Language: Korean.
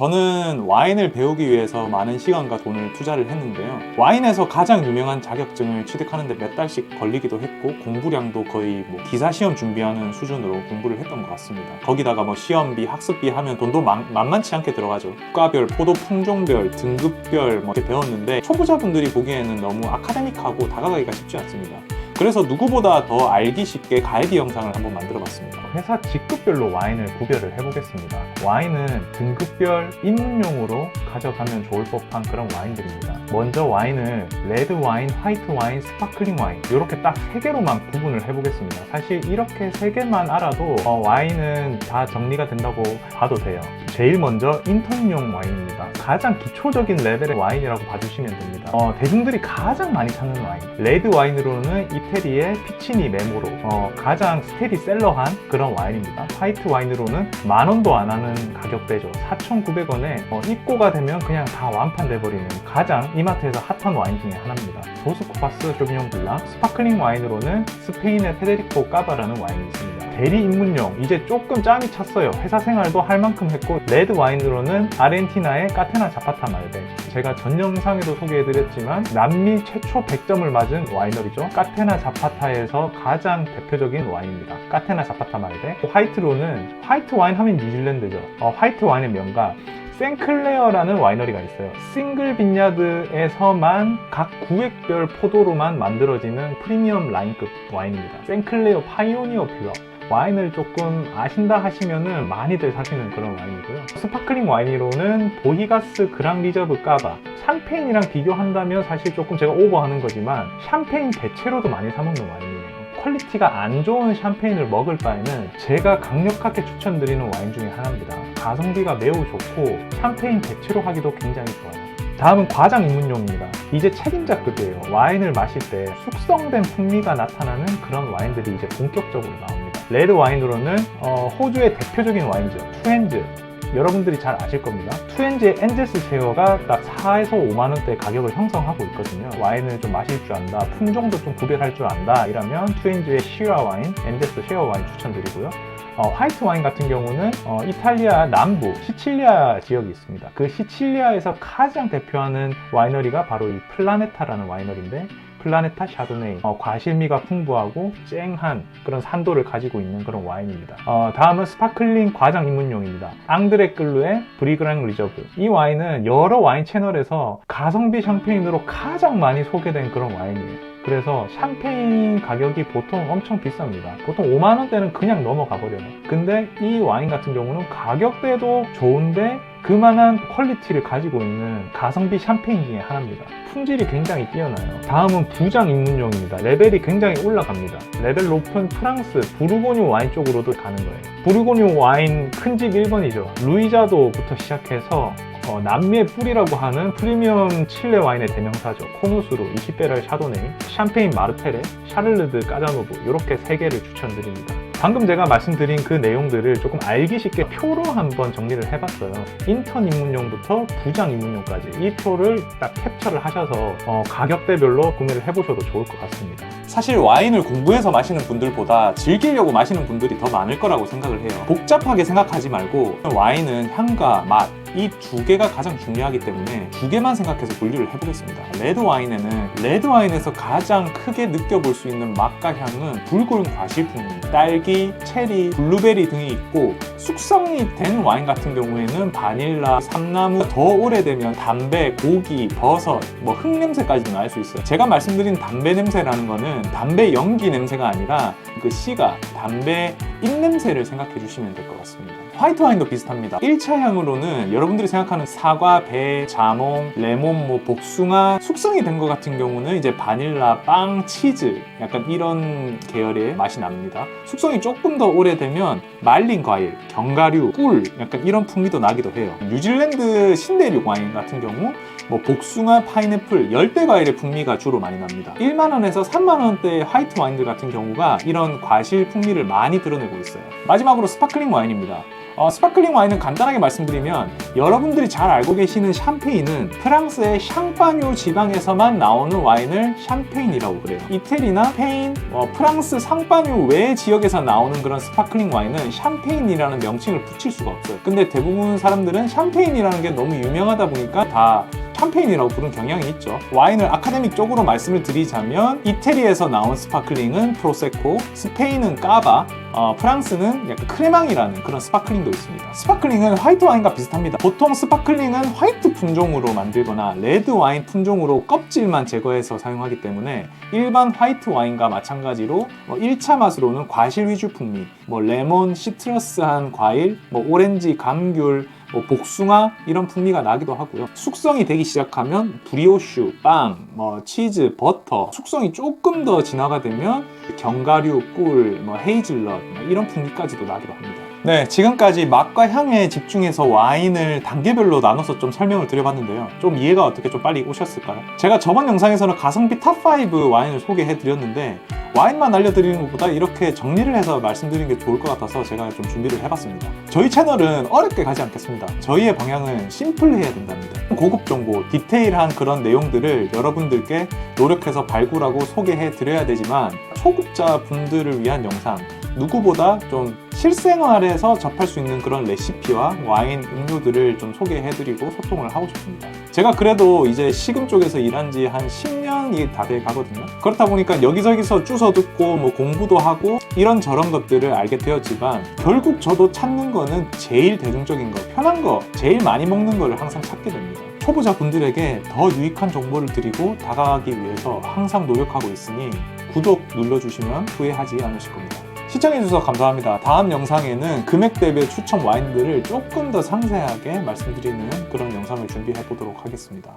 저는 와인을 배우기 위해서 많은 시간과 돈을 투자를 했는데요. 와인에서 가장 유명한 자격증을 취득하는데 몇 달씩 걸리기도 했고 공부량도 거의 뭐 기사 시험 준비하는 수준으로 공부를 했던 것 같습니다. 거기다가 뭐 시험비, 학습비 하면 돈도 만, 만만치 않게 들어가죠. 국가별, 포도 품종별, 등급별 뭐 이렇게 배웠는데 초보자분들이 보기에는 너무 아카데믹하고 다가가기가 쉽지 않습니다. 그래서 누구보다 더 알기 쉽게 가이드 영상을 한번 만들어 봤습니다. 회사 직급별로 와인을 구별을 해보겠습니다. 와인은 등급별 입문용으로 가져가면 좋을 법한 그런 와인들입니다. 먼저 와인을 레드 와인, 화이트 와인, 스파클링 와인 이렇게 딱 세 개로만 구분을 해보겠습니다. 사실 이렇게 세 개만 알아도 어, 와인은 다 정리가 된다고 봐도 돼요. 제일 먼저 인턴용 와인입니다. 가장 기초적인 레벨의 와인이라고 봐주시면 됩니다. 어, 대중들이 가장 많이 찾는 와인. 레드 와인으로는 이태리의 피치니 메모로 어, 가장 스테디셀러한 그런 와인입니다. 화이트 와인으로는 만 원도 안 하는 가격대죠. 4,900원에 어, 입고가 되면 그냥 다 완판돼 버리는 가장 이마트에서 핫한 와인 중에 하나입니다. 도스코파스 쇼비뇽 블랑, 스파클링 와인으로는 스페인의 페데리코 까바라는 와인이 있습니다. 대리 입문용 이제 조금 짬이 찼어요. 회사 생활도 할 만큼 했고 레드 와인으로는 아르헨티나의 까테나 자파타 말베. 제가 전 영상에도 소개해드렸지만 남미 최초 100점을 맞은 와이너리죠. 까테나 자파타에서 가장 대표적인 와인입니다. 까테나 자파타 말베. 화이트로는 화이트 와인 하면 뉴질랜드죠. 어, 화이트 와인의 명가 생클레어라는 와이너리가 있어요. 싱글 빈야드에서만 각 구획별 포도로만 만들어지는 프리미엄 라인급 와인입니다. 생클레어 파이오니어 필러. 와인을 조금 아신다 하시면은 많이들 사시는 그런 와인이고요. 스파클링 와인으로는 보히가스 그랑 리저브 까바. 샴페인이랑 비교한다면 사실 조금 제가 오버하는 거지만 샴페인 대체로도 많이 사먹는 와인이에요. 퀄리티가 안 좋은 샴페인을 먹을 바에는 제가 강력하게 추천드리는 와인 중에 하나입니다. 가성비가 매우 좋고 샴페인 대체로 하기도 굉장히 좋아요. 다음은 과장 입문용입니다. 이제 책임자급이에요. 와인을 마실 때 숙성된 풍미가 나타나는 그런 와인들이 이제 본격적으로 나옵니다. 레드 와인으로는 어, 호주의 대표적인 와인이죠. 투엔즈. 여러분들이 잘 아실 겁니다. 투엔즈의 엔젤스 쉐어가 딱 4에서 5만 원대 가격을 형성하고 있거든요. 와인을 좀 마실 줄 안다, 품종도 좀 구별할 줄 안다 이라면 투엔즈의 시라 와인, 엔젤스 쉐어 와인 추천드리고요. 어, 화이트 와인 같은 경우는 어, 이탈리아 남부 시칠리아 지역이 있습니다. 그 시칠리아에서 가장 대표하는 와이너리가 바로 이 플라네타라는 와이너리인데 플라네타 샤도네이 어, 과실미가 풍부하고 쨍한 그런 산도를 가지고 있는 그런 와인입니다. 어, 다음은 스파클링 과장 입문용입니다. 앙드레 끌루의 브리그랑 리저브 이 와인은 여러 와인 채널에서 가성비 샴페인으로 가장 많이 소개된 그런 와인이에요. 그래서 샴페인 가격이 보통 엄청 비쌉니다. 보통 5만 원대는 그냥 넘어가 버려요. 근데 이 와인 같은 경우는 가격대도 좋은데 그만한 퀄리티를 가지고 있는 가성비 샴페인 중에 하나입니다. 품질이 굉장히 뛰어나요. 다음은 부장 입문용입니다. 레벨이 굉장히 올라갑니다. 레벨 높은 프랑스 부르고뉴 와인 쪽으로도 가는 거예요. 부르고뉴 와인 큰 집 1번이죠. 루이자도부터 시작해서 어, 남미의 뿔이라고 하는 프리미엄 칠레 와인의 대명사죠. 코누스루, 이시베랄 샤도네이, 샴페인 마르테레, 샤를르드 까자노브 이렇게 세 개를 추천드립니다. 방금 제가 말씀드린 그 내용들을 조금 알기 쉽게 표로 한번 정리를 해봤어요. 인턴 입문용부터 부장 입문용까지 이 표를 딱 캡처를 하셔서 어, 가격대별로 구매를 해보셔도 좋을 것 같습니다. 사실 와인을 공부해서 마시는 분들보다 즐기려고 마시는 분들이 더 많을 거라고 생각을 해요. 복잡하게 생각하지 말고 와인은 향과 맛, 이두 개가 가장 중요하기 때문에 두 개만 생각해서 분류를 해보겠습니다. 레드 와인에는 레드 와인에서 가장 크게 느껴볼 수 있는 맛과 향은 붉은 과실풍, 딸기, 체리, 블루베리 등이 있고 숙성이 된 와인 같은 경우에는 바닐라, 삼나무, 더 오래되면 담배, 고기, 버섯, 뭐 흙 냄새까지도 날 수 있어요. 제가 말씀드린 담배 냄새라는 거는 담배 연기 냄새가 아니라 그 씨가 담배 잎 냄새를 생각해 주시면 될 것 같습니다. 화이트 와인도 비슷합니다. 1차 향으로는 여러분들이 생각하는 사과, 배, 자몽, 레몬, 뭐 복숭아 숙성이 된 것 같은 경우는 이제 바닐라, 빵, 치즈 약간 이런 계열의 맛이 납니다. 숙성이 조금 더 오래되면 말린 과일, 견과류, 꿀 약간 이런 풍미도 나기도 해요. 뉴질랜드 신대륙 와인 같은 경우 뭐 복숭아, 파인애플, 열대 과일의 풍미가 주로 많이 납니다. 1만 원에서 3만 원대의 화이트 와인들 같은 경우가 이런 과실 풍미를 많이 드러내고 있어요. 마지막으로 스파클링 와인입니다. 어, 스파클링 와인은 간단하게 말씀드리면 여러분들이 잘 알고 계시는 샴페인은 프랑스의 샹파뉴 지방에서만 나오는 와인을 샴페인이라고 그래요. 이태리나 스페인, 어, 프랑스 상파뉴 외 지역에서 나오는 그런 스파클링 와인은 샴페인이라는 명칭을 붙일 수가 없어요. 근데 대부분 사람들은 샴페인이라는 게 너무 유명하다 보니까 다 샴페인이라고 부르는 경향이 있죠. 와인을 아카데믹 쪽으로 말씀을 드리자면 이태리에서 나온 스파클링은 프로세코, 스페인은 까바, 어, 프랑스는 약간 크레망이라는 그런 스파클링도 있습니다. 스파클링은 화이트 와인과 비슷합니다. 보통 스파클링은 화이트 품종으로 만들거나 레드 와인 품종으로 껍질만 제거해서 사용하기 때문에 일반 화이트 와인과 마찬가지로 1차 맛으로는 과실 위주 풍미, 뭐 레몬, 시트러스한 과일, 뭐 오렌지, 감귤, 뭐 복숭아 이런 풍미가 나기도 하고요. 숙성이 되기 시작하면 브리오슈, 빵, 뭐 치즈, 버터 숙성이 조금 더 진화가 되면 견과류, 꿀, 뭐 헤이즐넛 뭐 이런 풍미까지도 나기도 합니다. 네, 지금까지 맛과 향에 집중해서 와인을 단계별로 나눠서 좀 설명을 드려봤는데요. 좀 이해가 어떻게 좀 빨리 오셨을까요? 제가 저번 영상에서는 가성비 탑5 와인을 소개해 드렸는데 와인만 알려드리는 것보다 이렇게 정리를 해서 말씀드리는 게 좋을 것 같아서 제가 좀 준비를 해봤습니다. 저희 채널은 어렵게 가지 않겠습니다. 저희의 방향은 심플해야 된답니다. 고급 정보, 디테일한 그런 내용들을 여러분들께 노력해서 발굴하고 소개해 드려야 되지만 초급자 분들을 위한 영상, 누구보다 좀 실생활에서 접할 수 있는 그런 레시피와 와인 음료들을 좀 소개해드리고 소통을 하고 싶습니다. 제가 그래도 이제 식음 쪽에서 일한 지 한 10년이 다 돼 가거든요. 그렇다 보니까 여기저기서 주워 듣고 뭐 공부도 하고 이런 저런 것들을 알게 되었지만 결국 저도 찾는 거는 제일 대중적인 거, 편한 거, 제일 많이 먹는 거를 항상 찾게 됩니다. 초보자 분들에게 더 유익한 정보를 드리고 다가가기 위해서 항상 노력하고 있으니 구독 눌러주시면 후회하지 않으실 겁니다. 시청해주셔서 감사합니다. 다음 영상에는 금액 대비 추천 와인들을 조금 더 상세하게 말씀드리는 그런 영상을 준비해 보도록 하겠습니다.